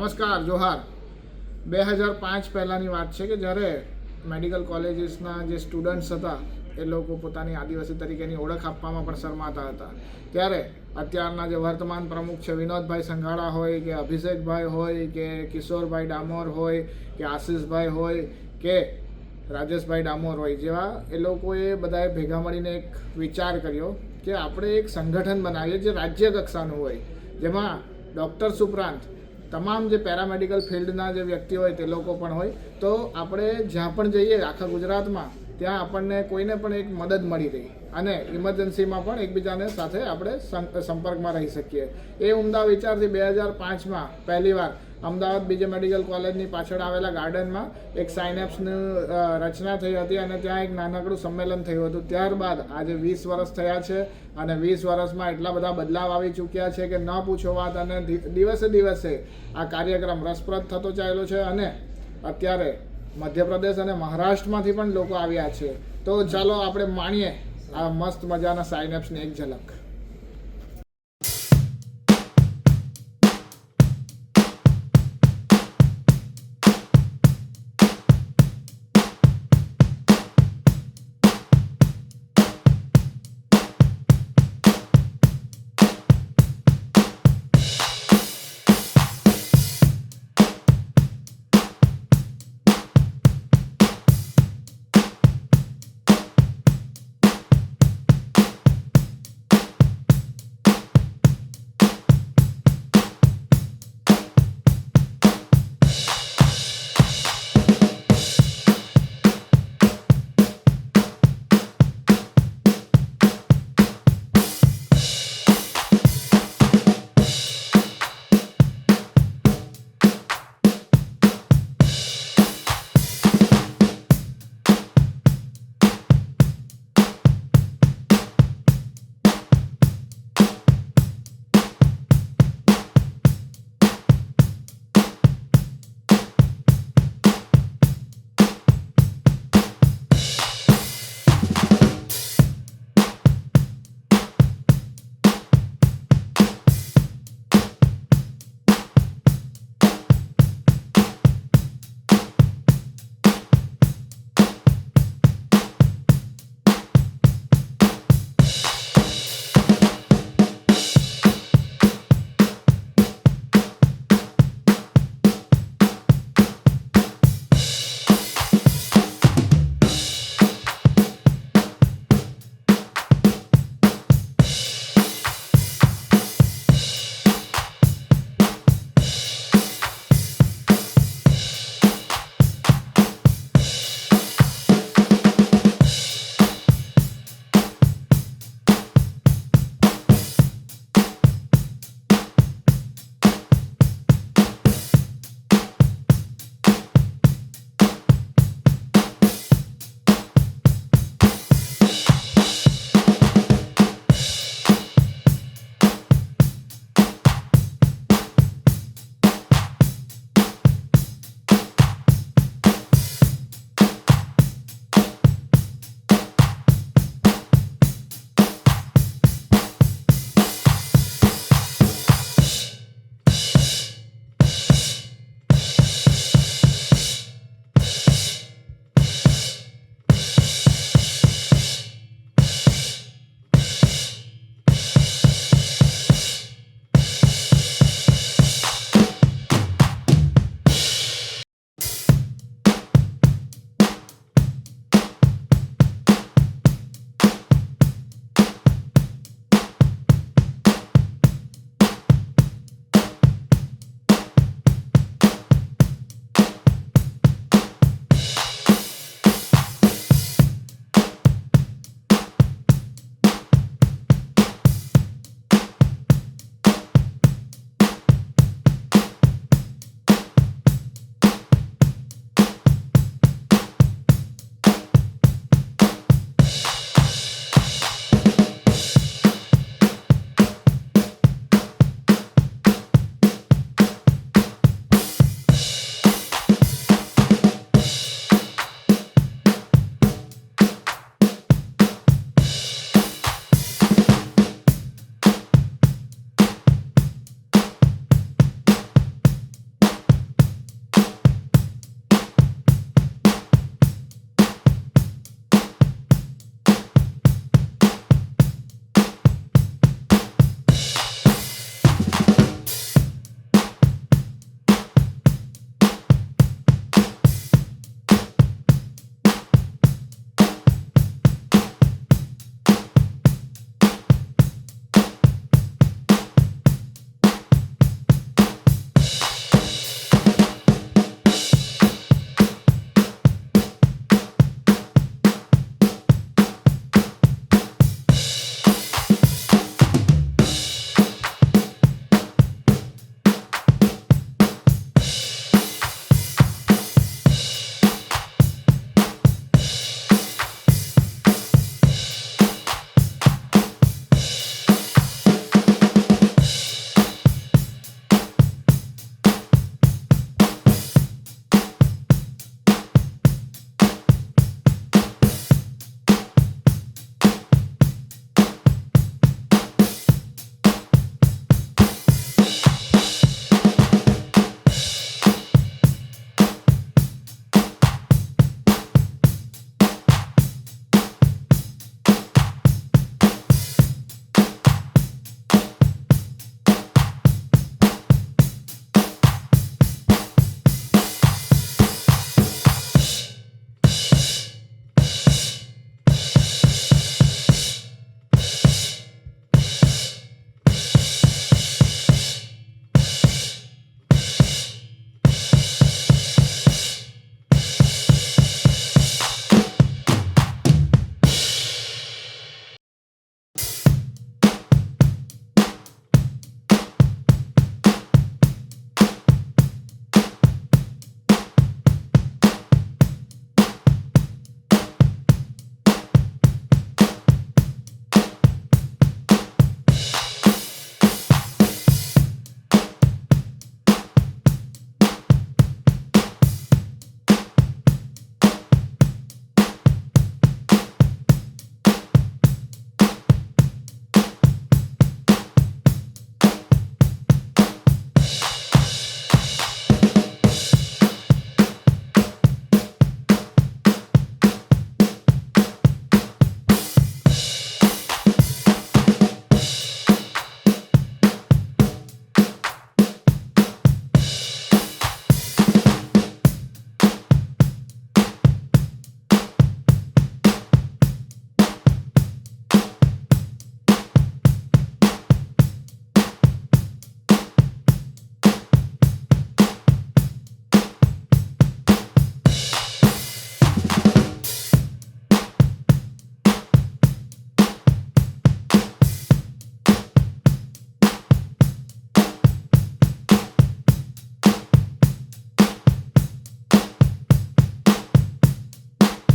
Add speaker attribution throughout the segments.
Speaker 1: નમસ્કાર, જોહાર. બે હજાર પાંચ પહેલાંની વાત છે કે જ્યારે મેડિકલ કોલેજીસના જે સ્ટુડન્ટ્સ હતા, એ લોકો પોતાની આદિવાસી તરીકેની ઓળખ આપવામાં પણ શરમાતા હતા. ત્યારે અત્યારના જે વર્તમાન પ્રમુખ છે, વિનોદભાઈ સંઘાડા હોય, કે અભિષેકભાઈ હોય, કે કિશોરભાઈ ડામોર હોય, કે આશીષભાઈ હોય, કે રાજેશભાઈ ડામોર હોય, જેવા એ લોકોએ બધાએ ભેગા મળીને એક વિચાર કર્યો કે આપણે એક સંગઠન બનાવીએ જે રાજ્ય કક્ષાનું હોય. જેમાં ડૉક્ટર્સ ઉપરાંત તમામ જે પેરામેડિકલ ફિલ્ડના જે વ્યક્તિ હોય તે લોકો પણ હોય, તો આપણે જ્યાં પણ જઈએ આખા ગુજરાતમાં, ત્યાં આપણને કોઈને પણ એક મદદ મળી રહી. અને ઇમરજન્સીમાં પણ એકબીજાને સાથે આપણે સંપર્કમાં રહી શકીએ. એ ઉમદા વિચારથી બે હજાર પાંચમાં પહેલીવાર અમદાવાદ બીજે મેડિકલ કોલેજની પાછળ આવેલા ગાર્ડનમાં એક સાઇનેપ્સની રચના થઈ હતી અને ત્યાં એક નાનકડું સંમેલન થયું હતું. ત્યારબાદ આજે વીસ વર્ષ થયા છે અને વીસ વર્ષમાં એટલા બધા બદલાવ આવી ચૂક્યા છે કે ન પૂછો વાત અને દિવસે દિવસે આ કાર્યક્રમ રસપ્રદ થતો ચાલ્યો છે અને અત્યારે મધ્યપ્રદેશ અને મહારાષ્ટ્રમાંથી પણ લોકો આવ્યા છે. તો ચાલો આપણે માણીએ આ મસ્ત મજાના સાઇનેપ્સની એક ઝલક.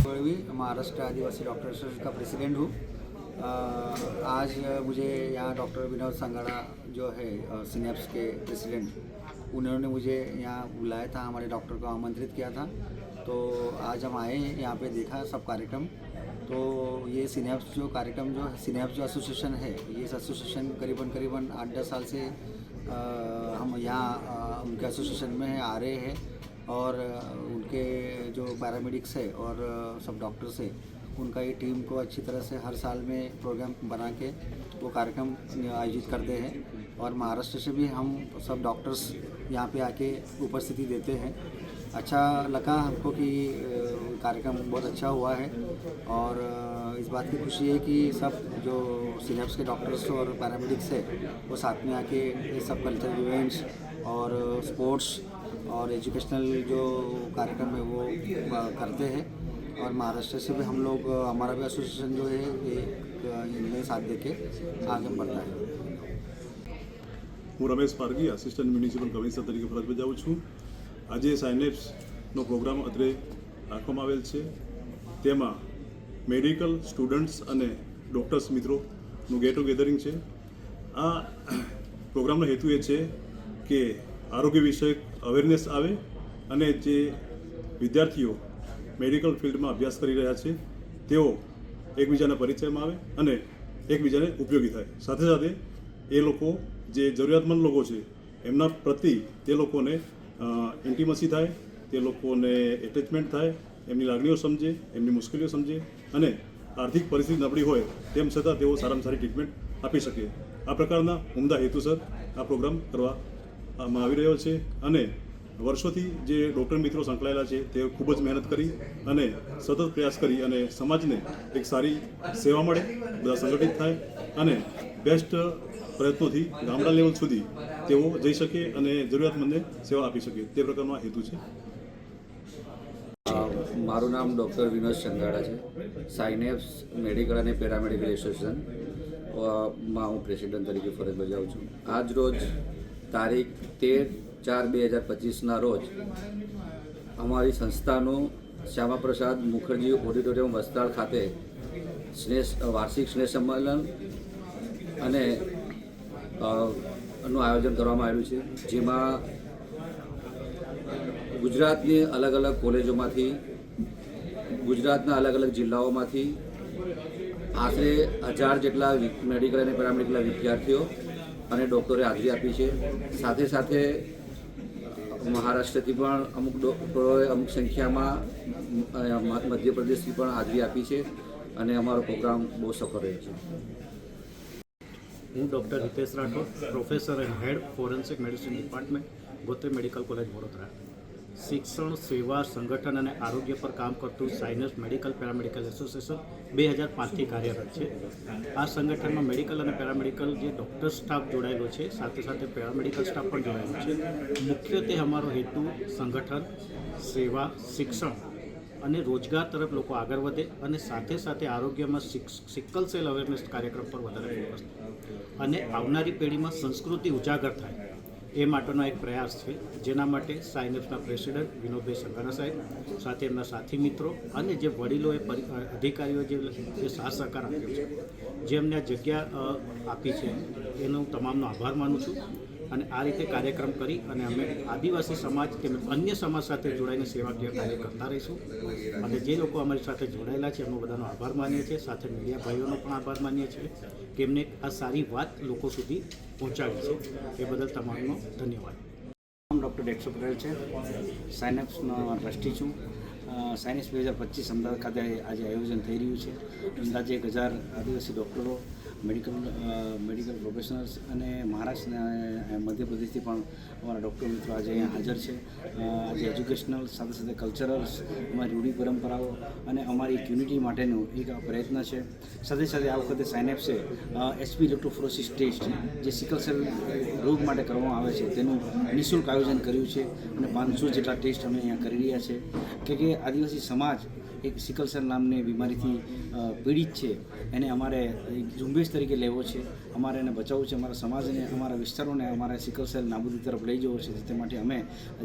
Speaker 2: महाराष्ट्र आदिवासी डॉक्टर एसोसिएशन का प्रेसिडेंट हूँ। आज मुझे यहाँ डॉक्टर विनोद संगाड़ा जो है सिनेप्स के प्रेसिडेंट उन्होंने मुझे यहाँ बुलाया था हमारे डॉक्टर को आमंत्रित किया था। तो आज हम आए यहाँ पे देखा सब कार्यक्रम। तो ये सिनेप्स जो कार्यक्रम जो सिनेप्स जो एसोसिएशन है ये एसोसिएशन करीबन करीबन आठ दस साल से अ, हम यहाँ उनके एसोसिएशन में आ रहे हैं। और उनके जो पैरामेडिक्स है और सब डॉक्टर्स है, उनका ये टीम को अच्छी तरह से हर साल में प्रोग्राम बना के वो कार्यक्रम आयोजित करते हैं। और महाराष्ट्र से भी हम सब डॉक्टर्स यहाँ पे आके उपस्थिति देते हैं। अच्छा लगा हमको कि कार्यक्रम बहुत अच्छा हुआ है। और इस बात की खुशी है कि सब जो सिनेप्स के डॉक्टर्स और पैरामेडिक्स है, वो साथ में आके ये सब कल्चरल इवेंट्स और स्पोर्ट्स और एजुकेशनल जो कार्यक्रम है वो अ, करते हैं और महाराष्ट्र से भी हम लोग अ, हमारा भी एसोसिएशन जो है ये अ, इनमें साथ दे के आगे बढ़ता है
Speaker 3: હું Ramesh Pargi assistant municipal commissioner તરીકે ફરજ બજાવું છું આજે સાયનેપ્સનો પ્રોગ્રામ અત્રે રાખવામાં આવેલ છે તેમાં મેડિકલ સ્ટુડન્ટ્સ અને ડૉક્ટર્સ મિત્રોનું ગેટ ટુગેધરિંગ છે આ પ્રોગ્રામનો હેતુ એ છે કે આરોગ્ય વિષયક અવેરનેસ આવે અને જે વિદ્યાર્થીઓ મેડિકલ ફિલ્ડમાં અભ્યાસ કરી રહ્યા છે, તેઓ એકબીજાના પરિચયમાં આવે અને એકબીજાને ઉપયોગી થાય. સાથે સાથે એ લોકો જે જરૂરિયાતમંદ લોકો છે, એમના પ્રતિ તે લોકોને ઇન્ટિમસી થાય, તે લોકોને એટેચમેન્ટ થાય, એમની લાગણીઓ સમજે, એમની મુશ્કેલીઓ સમજે અને આર્થિક પરિસ્થિતિ નબળી હોય તેમ છતાં તેઓ સારામાં સારી ટ્રીટમેન્ટ આપી શકે. આ પ્રકારના ઉમદા હેતુસર આ પ્રોગ્રામ કરવામાં આવી રહ્યો છે અને વર્ષોથી જે ડૉક્ટર મિત્રો સંકળાયેલા છે તે ખૂબ જ મહેનત કરી અને સતત પ્રયાસ કરી અને સમાજને એક સારી સેવા મળે, બધા સંગઠિત થાય અને બેસ્ટ પ્રયત્નોથી ગામડા લેવલ સુધી તેઓ જઈ શકે અને જરૂરિયાતમંદને સેવા આપી શકે તે પ્રકારનો હેતુ છે.
Speaker 4: મારું નામ ડૉક્ટર વિનોદ સંગાડા છે. સાઇનેપ્સ મેડિકલ અને પેરામેડિકલ એસોસિએશન. માં હું પ્રેસિડેન્ટ તરીકે ફરજ બજાવું છું. આજ રોજ તારીખ તેર ચાર બે હજાર પચીસના રોજ અમારી સંસ્થાનું શ્યામાપ્રસાદ મુખર્જી ઓડિટોરિયમ વસ્ત્રાલ ખાતે સ્નેહ વાર્ષિક સ્નેહ સંમેલન અને નું આયોજન કરવામાં આવ્યું છે. જેમાં ગુજરાતની અલગ અલગ કોલેજોમાંથી, ગુજરાતના અલગ અલગ જિલ્લાઓમાંથી આશરે હજાર જેટલા મેડિકલ અને પેરામેડિકલ વિદ્યાર્થીઓ અને ડૉક્ટરે હાજરી આપી છે. સાથે સાથે મહારાષ્ટ્રથી પણ અમુક ડૉક્ટરોએ અમુક સંખ્યામાં મધ્યપ્રદેશથી પણ હાજરી આપી છે અને અમારો પ્રોગ્રામ બહુ સફળ રહ્યો છે.
Speaker 5: હું doctor Hitesh Rathod, professor and head forensic medicine department, Gotri medical college Vadodara. શિક્ષણ, સેવા, સંગઠન અને આરોગ્ય પર કામ કરતું સાયનસ મેડિકલ પેરામેડિકલ એસોસિએશન બે હજાર પાંચથી કાર્યરત છે. આ સંગઠનમાં મેડિકલ અને પેરામેડિકલ જે ડૉક્ટર સ્ટાફ જોડાયેલો છે, સાથે સાથે પેરામેડિકલ સ્ટાફ પણ જોડાયેલો છે. મુખ્યત્વે અમારો હેતુ સંગઠન, સેવા, શિક્ષણ અને રોજગાર તરફ લોકો આગળ વધે અને સાથે સાથે આરોગ્યમાં સિક- સિકલ સેલ અવેરનેસ કાર્યક્રમ પર વધારે ફોકસ અને આવનારી પેઢીમાં સંસ્કૃતિ ઉજાગર થાય. એ માટેનો એક પ્રયાસ છે. જેના માટે સાયનેપ્સના પ્રેસિડેન્ટ વિનોદભાઈ સંઘાણા સાહેબ, સાથે એમના સાથી મિત્રો અને જે વડીલોએ અધિકારીઓ જે જે સાથ સહકાર આપ્યો છે જેમને આ જગ્યા આપી છે, એનો તમામનો આભાર માનું છું. અને આ રીતે કાર્યક્રમ કરી અને અમે આદિવાસી સમાજ તેમજ અન્ય સમાજ સાથે જોડાઈને સેવાકીય કાર્ય કરતા રહીશું. અને જે લોકો અમારી સાથે જોડાયેલા છે, એમનો બધાનો આભાર માનીએ છીએ. સાથે મીડિયા ભાઈઓનો પણ આભાર માનીએ છીએ કે એમને આ સારી વાત લોકો સુધી પહોંચાડી છે. એ બદલ તમામનો ધન્યવાદ.
Speaker 6: ડૉક્ટર ડેક્સો પટેલ છે. સાયનેપ્સનો ટ્રસ્ટી છું. સાયન્સ બે હજાર પચીસ અમદાવાદ ખાતે આજે આયોજન થઈ રહ્યું છે. અંદાજે એક હજાર આદિવાસી ડૉક્ટરો મેડિકલ મેડિકલ પ્રોફેશનલ્સ અને મહારાષ્ટ્રના મધ્યપ્રદેશથી પણ અમારા ડૉક્ટર મિત્રો આજે અહીંયા હાજર છે. આજે એજ્યુકેશનલ સાથે સાથે કલ્ચરલ્સ અમારી રૂઢિ પરંપરાઓ અને અમારી યુનિટી માટેનો એક પ્રયત્ન છે. સાથે સાથે આ વખતે સાયનેપ્સે એસપી ઇલેક્ટ્રોફ્રોસિસ ટેસ્ટ જે સિકલ સેલ રોગ માટે કરવામાં આવે છે, તેનું નિઃશુલ્ક આયોજન કર્યું છે અને પાંચસો જેટલા ટેસ્ટ અમે અહીંયા કરી રહ્યા છે. કે કે આદિવાસી સમાજ એક સિકલ સેલ નામની બીમારીથી પીડિત છે. એને અમારે ઝુંબેશ તરીકે લેવો છે. અમારે એને બચાવવું છે, અમારા સમાજને, અમારા વિસ્તારોને, અમારા સિકલ સેલ નાબૂદી તરફ લઈ જવો છે. તે માટે અમે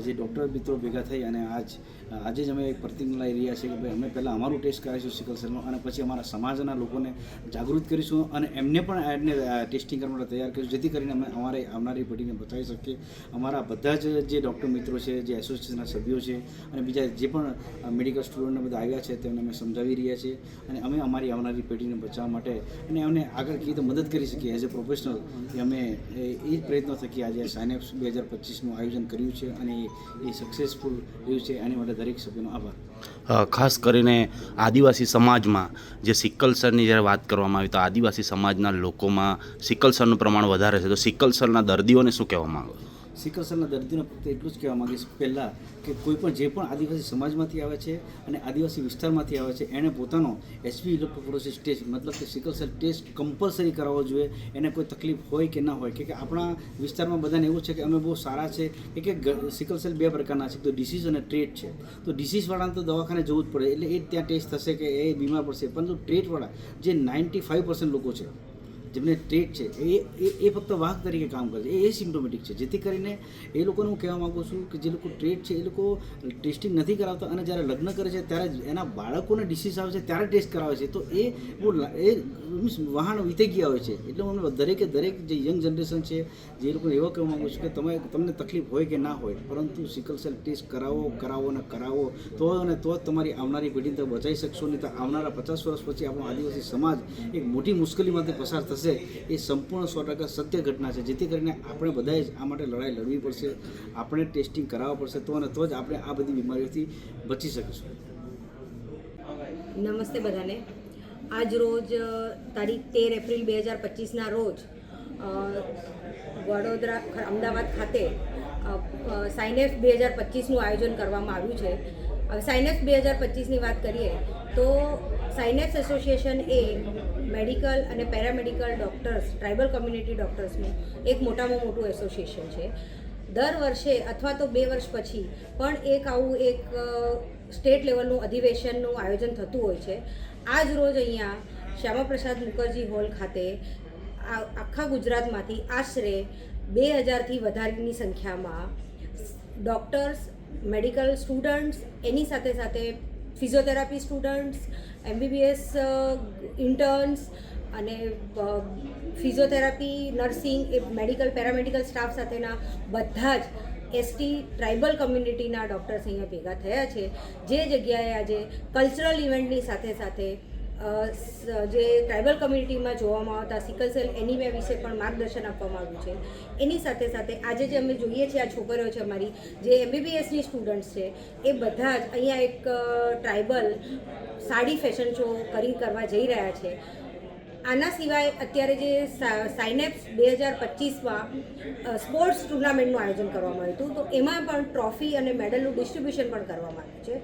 Speaker 6: જે ડૉક્ટર મિત્રો ભેગા થઈ અને આજ, આજે જ અમે એક પ્રતિજ્ઞા લઈ રહ્યા છીએ કે ભાઈ અમે પહેલાં અમારું ટેસ્ટ કરાવીશું સિકલ સેલનો અને પછી અમારા સમાજના લોકોને જાગૃત કરીશું અને એમને પણ એને ટેસ્ટિંગ કરવા માટે તૈયાર કરીશું, જેથી કરીને અમે અમારે આવનારી પેઢીને બચાવી શકીએ. અમારા બધા જ, જે ડૉક્ટર મિત્રો છે, જે એસોસિએશનના સભ્યો છે અને બીજા જે પણ મેડિકલ સ્ટુડન્ટને બધા આવ્યા છે, તેમને અમે સમજાવી રહ્યા છીએ અને અમે અમારી આવનારી પેઢીને બચાવવા માટે અને એમને આગળ રીતે મદદ કરી શકીએ. એઝ અ પ્રોફેશનલ અમે, એ જ પ્રયત્નો થકી આજે સાઇનેપ્સ બે હજાર પચીસનું આયોજન કર્યું છે અને એ- સક્સેસફુલ રહ્યું છે. એની માટે દરેક સભ્યનો આભાર.
Speaker 7: ખાસ કરીને આદિવાસી સમાજમાં જે સિકલ સેલની જ્યારે વાત કરવામાં આવી તો આદિવાસી સમાજના લોકોમાં સિકલ સેલનું પ્રમાણ વધારે છે. તો સિકલ સેલના દર્દીઓને શું કહેવા માંગો? છો?
Speaker 6: સિકલ સેલના દર્દીને ફક્ત એટલું જ કહેવા માંગીશ. પહેલાં કે કોઈ પણ જે પણ આદિવાસી સમાજમાંથી આવે છે અને આદિવાસી વિસ્તારમાંથી આવે છે એણે પોતાનો એસવી ઇલેક્ટ્રોફોરોસિસ ટેસ્ટ, મતલબ કે સિકલ સેલ ટેસ્ટ કમ્પલસરી કરાવવો જોઈએ. એને કોઈ તકલીફ હોય કે ના હોય, કે આપણા વિસ્તારમાં બધાને એવું છે કે અમે બહુ સારા છે, કે કે ગ- સિકલ સેલ બે પ્રકારના છે, તો ડિસીઝ અને ટ્રેટ છે. તો ડિસીઝવાળાને તો દવાખાને જવું જ પડે, એટલે એ ત્યાં ટેસ્ટ થશે કે એ બીમાર પડશે. પરંતુ ટ્રેટવાળા જે નાઇન્ટી ફાઇવ પર્સન્ટ લોકો છે જેમને ટ્રેટ છે, એ એ ફક્ત વાહક તરીકે કામ કરે છે. એ સિમ્ટોમેટિક છે. જેથી કરીને એ લોકોને હું કહેવા માગું છું કે જે લોકો ટ્રેટ છે, એ લોકો ટેસ્ટિંગ નથી કરાવતા અને જ્યારે લગ્ન કરે છે, ત્યારે એના બાળકોને ડિસીઝ આવે છે, ત્યારે ટેસ્ટ કરાવે છે. તો એ એ મીન્સ વાહન વીતી ગયા હોય છે. એટલે હું દરેકે, દરેક જે યંગ જનરેશન છે, જે લોકો એવા કહેવા માગું છું કે તમે, તમને તકલીફ હોય કે ના હોય, પરંતુ સિકલ સેલ ટેસ્ટ કરાવો કરાવો અને કરાવો, તો અને તો તમારી આવનારી પેઢીને તમે બચાવી શકશો. નહીં તો આવનારા પચાસ વર્ષ પછી આપણો આદિવાસી સમાજ એક મોટી મુશ્કેલીમાંથી પસાર થશે. એ સંપૂર્ણ સો ટકા સત્ય ઘટના છે. જેથી કરીને આપણે બધાએ જ આ માટે લડાઈ લડવી પડશે, આપણે ટેસ્ટિંગ કરાવવા પડશે, તો અને તો જ આપણે આ બધી બીમારીઓથી બચી શકીશું.
Speaker 8: નમસ્તે બધાને. આજ રોજ તારીખ તેર એપ્રિલ બે હજાર પચીસના રોજ વડોદરા અમદાવાદ ખાતે સાઇનેફ બે હજાર પચીસનું આયોજન કરવામાં આવ્યું છે. હવે સાઇનેફ બે હજાર પચીસની વાત કરીએ, તો સાઇનેફ એસોસિએશન એ મેડિકલ અને પેરામેડિકલ ડૉક્ટર્સ, ટ્રાઇબલ કમ્યુનિટી ડૉક્ટર્સનું એક મોટામાં મોટું એસોસિએશન છે. દર વર્ષે અથવા તો બે વર્ષ પછી પણ એક આવું એક સ્ટેટ લેવલનું અધિવેશનનું આયોજન થતું હોય છે. આજ રોજ અહીંયા શ્યામાપ્રસાદ મુખર્જી હોલ ખાતે આખા ગુજરાતમાંથી આશરે બે હજારથી વધારેની સંખ્યામાં ડૉક્ટર્સ, મેડિકલ સ્ટુડન્ટ્સ એની સાથે સાથે ફિઝિયોથેરાપી સ્ટુડન્ટ્સ એમબીબીએસ ઇન્ટર્ન્સ અને ફિઝિયોથેરાપી નર્સિંગ એ મેડિકલ પેરામેડિકલ સ્ટાફ સાથેના બધા જ એસટી ટ્રાઇબલ કમ્યુનિટીના ડૉક્ટર્સ અહીંયા ભેગા થયા છે. જે જગ્યાએ આજે કલ્ચરલ ઇવેન્ટની સાથે સાથે જે ટ્રાઇબલ કમ્યુનિટીમાં જોવામાં આવતા સિકલ સેલ એનિમિયા વિશે પણ માર્ગદર્શન આપવામાં આવ્યું છે. એની સાથે સાથે આજે જે અમે જોઈએ છીએ, આ છોકરીઓ છે અમારી, જે એમબીબીએસની સ્ટુડન્ટ્સ છે, એ બધા જ અહીંયા એક ટ્રાઇબલ સાડી ફેશન શો કરી, કરવા જઈ રહ્યા છે. આના સિવાય અત્યારે જે સાઇનેપ્સ બે હજાર પચીસમાં સ્પોર્ટ્સ ટુર્નામેન્ટનું આયોજન કરવામાં આવ્યું હતું. તો એમાં પણ ટ્રોફી અને મેડલનું ડિસ્ટ્રીબ્યુશન પણ કરવામાં આવ્યું છે.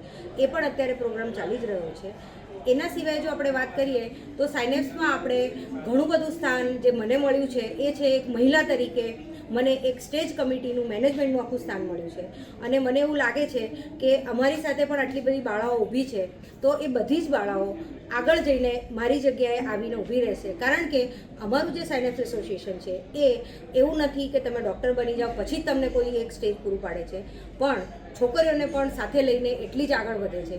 Speaker 8: એ પણ અત્યારે પ્રોગ્રામ ચાલી જ રહ્યો છે. એના સિવાય જો આપણે વાત કરીએ તો સાયનેપ્સમાં આપણે ઘણું બધું સ્થાન જે મને મળ્યું છે, એ છે એક મહિલા તરીકે મને એક સ્ટેજ કમિટીનું મેનેજમેન્ટનું આખું સ્થાન મળ્યું છે. અને મને એવું લાગે છે કે અમારી સાથે પણ આટલી બધી બાળાઓ ઊભી છે, તો એ બધી જ બાળાઓ આગળ જઈને મારી જગ્યાએ આવીને ઊભી રહેશે. કારણ કે અમારું જે સાયનેપ્સ એસોસિએશન છે, એ એવું નથી કે તમે ડૉક્ટર બની જાઓ, પછી જ તમને કોઈ એક સ્ટેજ પૂરું પાડે છે. પણ છોકરીઓને પણ સાથે લઈને એટલી જ આગળ વધે છે.